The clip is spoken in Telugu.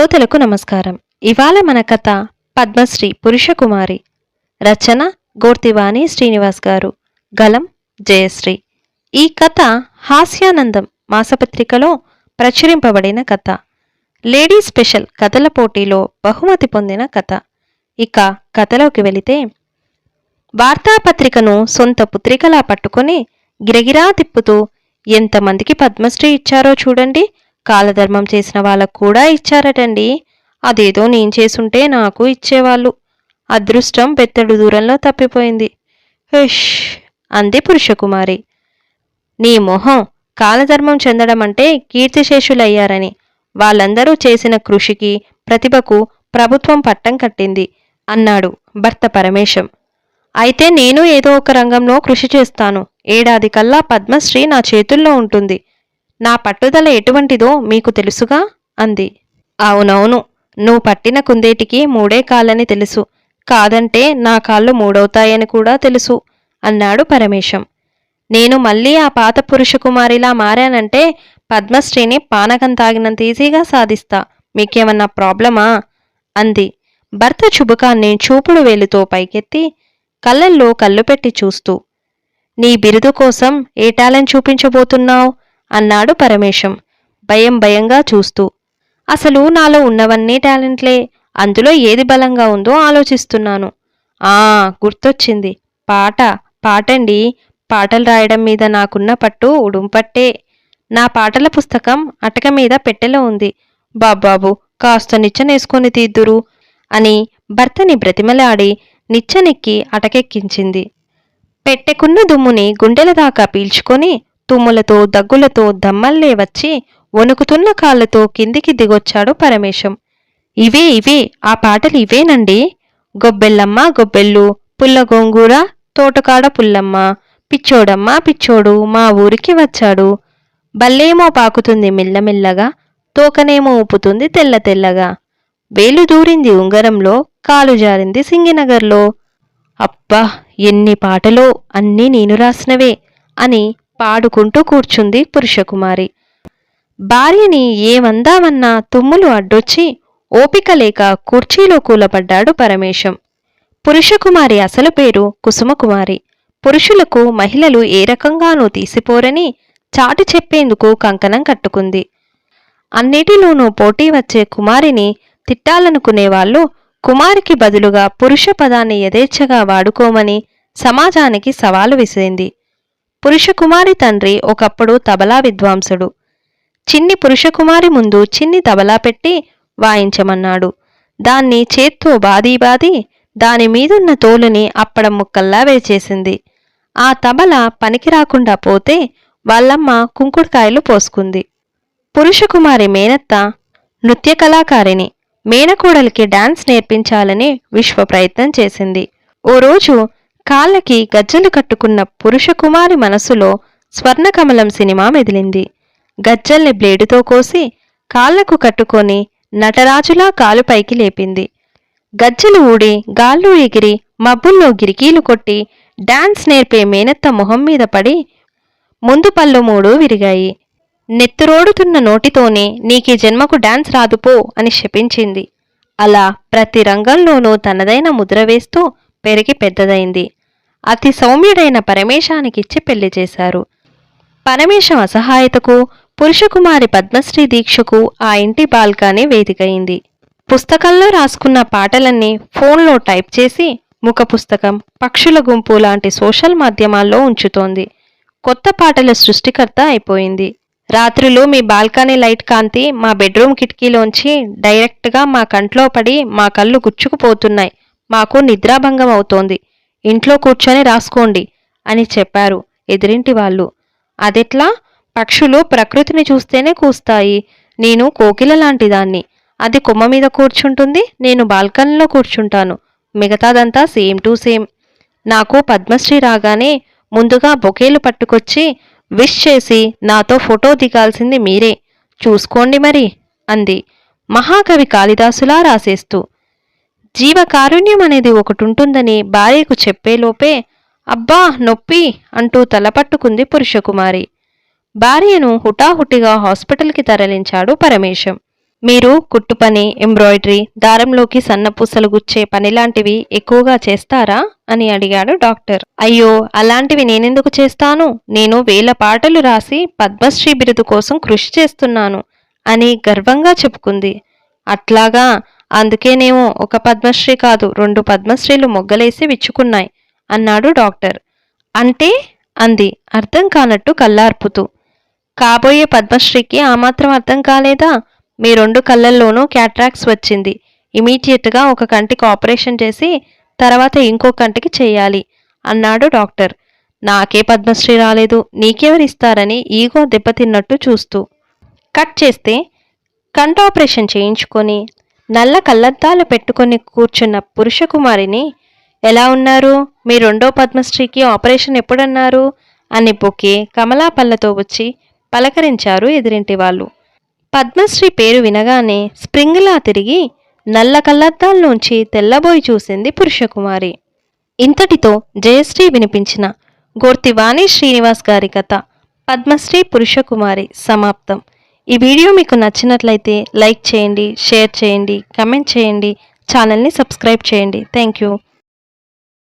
శ్రోతలకు నమస్కారం. ఇవాళ మన కథ పద్మశ్రీ పురుషకుమారి. రచన గోర్తివాణి శ్రీనివాస్ గారు. గలం జయశ్రీ. ఈ కథ హాస్యానందం మాసపత్రికలో ప్రచురింపబడిన కథ. లేడీ స్పెషల్ కథల పోటీలో బహుమతి పొందిన కథ. ఇక కథలోకి వెళితే వార్తాపత్రికను సొంత పుత్రికలా పట్టుకొని గిరగిరా తిప్పుతూ ఎంతమందికి పద్మశ్రీ ఇచ్చారో చూడండి. కాలధర్మం చేసిన వాళ్ళకు కూడా ఇచ్చారటండి. అదేదో నేను చేసుంటే నాకు ఇచ్చేవాళ్ళు. అదృష్టం పెత్తడు దూరంలో తప్పిపోయింది. హుష్! అంది పురుషకుమారి. నీ మొహం కాలధర్మం చెందడం అంటే కీర్తిశేషులయ్యారని. వాళ్ళందరూ చేసిన కృషికి ప్రతిభకు ప్రభుత్వం పట్టం కట్టింది అన్నాడు భర్త పరమేశం. అయితే నేను ఏదో ఒక రంగంలో కృషి చేస్తాను. ఏడాది కల్లా పద్మశ్రీ నా చేతుల్లో ఉంటుంది. నా పట్టుదల ఎటువంటిదో మీకు తెలుసుగా? అంది. అవునవును నువ్వు పట్టిన కుందేటికి మూడే కాళ్ళని తెలుసు. కాదంటే నా కాళ్ళు మూడవుతాయని కూడా తెలుసు అన్నాడు పరమేశం. నేను మళ్ళీ ఆ పాత పురుషకుమారిలా మారానంటే పద్మశ్రీని పానకం తాగినంత ఈజీగా సాధిస్తా. మీకేమన్నా ప్రాబ్లమా? అంది. భర్త చుబుకాన్ని చూపుడు వేలుతో పైకెత్తి కళ్ళల్లో కళ్ళు పెట్టి చూస్తూ. నీ బిరుదు కోసం ఏ టాలెంట్ చూపించబోతున్నావు? అన్నాడు పరమేశం. భయం భయంగా చూస్తూ. అసలు నాలో ఉన్నవన్నీ టాలెంట్లే. అందులో ఏది బలంగా ఉందో ఆలోచిస్తున్నాను. ఆ గుర్తొచ్చింది. పాట పాటండి. పాటలు రాయడం మీద నాకున్న పట్టు ఉడుంపట్టే. నా పాటల పుస్తకం అటక మీద పెట్టెలో ఉంది. బాబాబు కాస్త నిచ్చనేసుకొని తీద్దురు అని భర్తని బ్రతిమలాడి నిచ్చెనెక్కి అటకెక్కించింది. పెట్టెకున్న దుమ్ముని గుండెల దాకా పీల్చుకొని తుమ్ములతో దగ్గులతో దమ్మల్లే వచ్చి వణుకుతున్న కాళ్ళతో కిందికి దిగొచ్చాడు పరమేశం. ఇవే ఇవే ఆ పాటలు ఇవేనండి? గొబ్బెల్లమ్మ గొబ్బెల్లు పుల్ల గోంగూర తోటకాడ పుల్లమ్మ పిచ్చోడమ్మ పిచ్చోడు మా ఊరికి వచ్చాడు. బల్లేమో పాకుతుంది మెల్లమెల్లగా తోకనేమో ఊపుతుంది తెల్ల తెల్లగా. వేలు దూరింది ఉంగరంలో కాలు జారింది సింగినగర్లో. అబ్బా ఎన్ని పాటలో అన్నీ నేను రాసినవే అని పాడుకుంటూ కూర్చుంది పురుషకుమారి. భార్యని ఏమందామన్నా తుమ్ములు అడ్డొచ్చి ఓపిక లేక కుర్చీలో కూలబడ్డాడు పరమేశం. పురుషకుమారి అసలు పేరు కుసుమకుమారి. పురుషులకు మహిళలు ఏ రకంగానూ తీసిపోరని చాటి చెప్పేందుకు కంకణం కట్టుకుంది. అన్నిటిలోనూ పోటీ వచ్చే కుమారిని తిట్టాలనుకునేవాళ్ళు కుమారికి బదులుగా పురుష పదాన్ని యథేచ్ఛగా వాడుకోమని సమాజానికి సవాలు విసిరింది. పురుషకుమారి తండ్రి ఒకప్పుడు తబలా విద్వాంసుడు. చిన్ని పురుషకుమారి ముందు చిన్ని తబలా పెట్టి వాయించమన్నాడు. దాన్ని చేత్తో బాదీ బాది దాని మీదున్న తోలుని అప్పడం ముక్కల్లా వేచేసింది ఆ తబల పనికి రాకుండా పోతే వాళ్ళమ్మ కుంకుడుకాయలు పోసుకుంది. పురుషకుమారి మేనత్త నృత్య కళాకారిణి మేనకోడలికి డాన్స్ నేర్పించాలని విశ్వ ప్రయత్నం చేసింది. ఓ రోజు కాళ్ళకి గజ్జలు కట్టుకున్న పురుషకుమారి మనసులో స్వర్ణకమలం సినిమా మెదిలింది. గజ్జల్ని బ్లేడుతో కోసి కాళ్ళకు కట్టుకొని నటరాజులా కాలు పైకి లేపింది. గజ్జలు ఊడి గాల్లో ఎగిరి మబ్బుల్లో గిరికీలు కొట్టి డాన్స్ నేర్పే మేనత్త మొహం మీద పడి ముందు పళ్ళు మూడు విరిగాయి. నెత్తురోడుతున్న నోటితోనే నీకీ జన్మకు డాన్స్ రాదుపో అని శపించింది. అలా ప్రతి రంగంలోనూ తనదైన ముద్ర వేస్తూ పెరిగి పెద్దదైంది. అతి సౌమ్యుడైన పరమేశానికిచ్చి పెళ్ళి చేశారు. పరమేశం అసహాయతకు పురుషకుమారి పద్మశ్రీ దీక్షకు ఆ ఇంటి బాల్కానే వేదికయింది పుస్తకంలో రాసుకున్న పాటలన్నీ ఫోన్లో టైప్ చేసి ముఖ పుస్తకం పక్షుల గుంపు లాంటి సోషల్ మాధ్యమాల్లో ఉంచుతోంది. కొత్త పాటల సృష్టికర్త అయిపోయింది. రాత్రులు మీ బాల్కనీ లైట్ కాంతి మా బెడ్రూమ్ కిటికీలోంచి డైరెక్ట్గా మా కంట్లో పడి మా కళ్ళు గుచ్చుకుపోతున్నాయి. మాకు నిద్రాభంగం అవుతోంది ఇంట్లో కూర్చొని రాసుకోండి అని చెప్పారు ఎదిరింటి వాళ్ళు. అదెట్లా? పక్షులు ప్రకృతిని చూస్తేనే కూస్తాయి. నేను కోకిల లాంటిదాన్ని. అది కొమ్మ మీద కూర్చుంటుంది నేను బాల్కనీలో కూర్చుంటాను. మిగతాదంతా సేమ్ టు సేమ్. నాకు పద్మశ్రీ రాగానే ముందుగా బొకేలు పట్టుకొచ్చి విష్ చేసి నాతో ఫోటో దిగాల్సింది మీరే. చూసుకోండి మరి అంది. మహాకవి కాళిదాసులా రాసేస్తూ. జీవకారుణ్యం అనేది ఒకటుంటుందని భార్యకు చెప్పేలోపే అబ్బా నొప్పి అంటూ తలపట్టుకుంది పురుషకుమారి భార్యను హుటాహుటిగా హాస్పిటల్కి తరలించాడు పరమేశం. మీరు కుట్టుపని ఎంబ్రాయిడరీ దారంలోకి సన్నపూసలు గుచ్చే పని లాంటివి ఎక్కువగా చేస్తారా? అని అడిగాడు డాక్టర్. అయ్యో అలాంటివి నేనెందుకు చేస్తాను? నేను వేల పాటలు రాసి పద్మశ్రీ బిరుదు కోసం కృషి చేస్తున్నాను అని గర్వంగా చెప్పుకుంది. అట్లాగా అందుకేనేమో ఒక పద్మశ్రీ కాదు రెండు పద్మశ్రీలు మొగ్గలేసి విచ్చుకున్నాయి అన్నాడు డాక్టర్. అంటే? అంది. అర్థం కానట్టు కళ్ళార్పుతూ. కాబోయే పద్మశ్రీకి ఆ మాత్రం అర్థం కాలేదా? మీ రెండు కళ్ళల్లోనూ క్యాట్రాక్స్ వచ్చింది. ఇమీడియట్గా ఒక కంటికి ఆపరేషన్ చేసి తర్వాత ఇంకో కంటికి చేయాలి అన్నాడు డాక్టర్. నాకే పద్మశ్రీ రాలేదు. నీకెవరిస్తారని ఈగో దెబ్బతిన్నట్టు చూస్తూ. కట్ చేస్తే కంట ఆపరేషన్ చేయించుకొని. నల్ల కళ్ళద్దాలు పెట్టుకొని కూర్చున్న పురుషకుమారిని ఎలా ఉన్నారు? మీ రెండో పద్మశ్రీకి ఆపరేషన్ ఎప్పుడన్నారు? అని బొకే కమలా పళ్ళతో వచ్చి పలకరించారు ఎదురింటి వాళ్ళు. పద్మశ్రీ పేరు వినగానే స్ప్రింగ్లా తిరిగి నల్ల కళ్ళద్దాల్లోంచి తెల్లబోయి చూసింది పురుషకుమారి. ఇంతటితో జయశ్రీ వినిపించిన గోర్తివాణి శ్రీనివాస్ గారి కథ పద్మశ్రీ పురుషకుమారి సమాప్తం. ఈ వీడియో మీకు నచ్చినట్లయితే లైక్ చేయండి షేర్ చేయండి కమెంట్ చేయండి ఛానల్ని సబ్స్క్రైబ్ చేయండి. Thank you.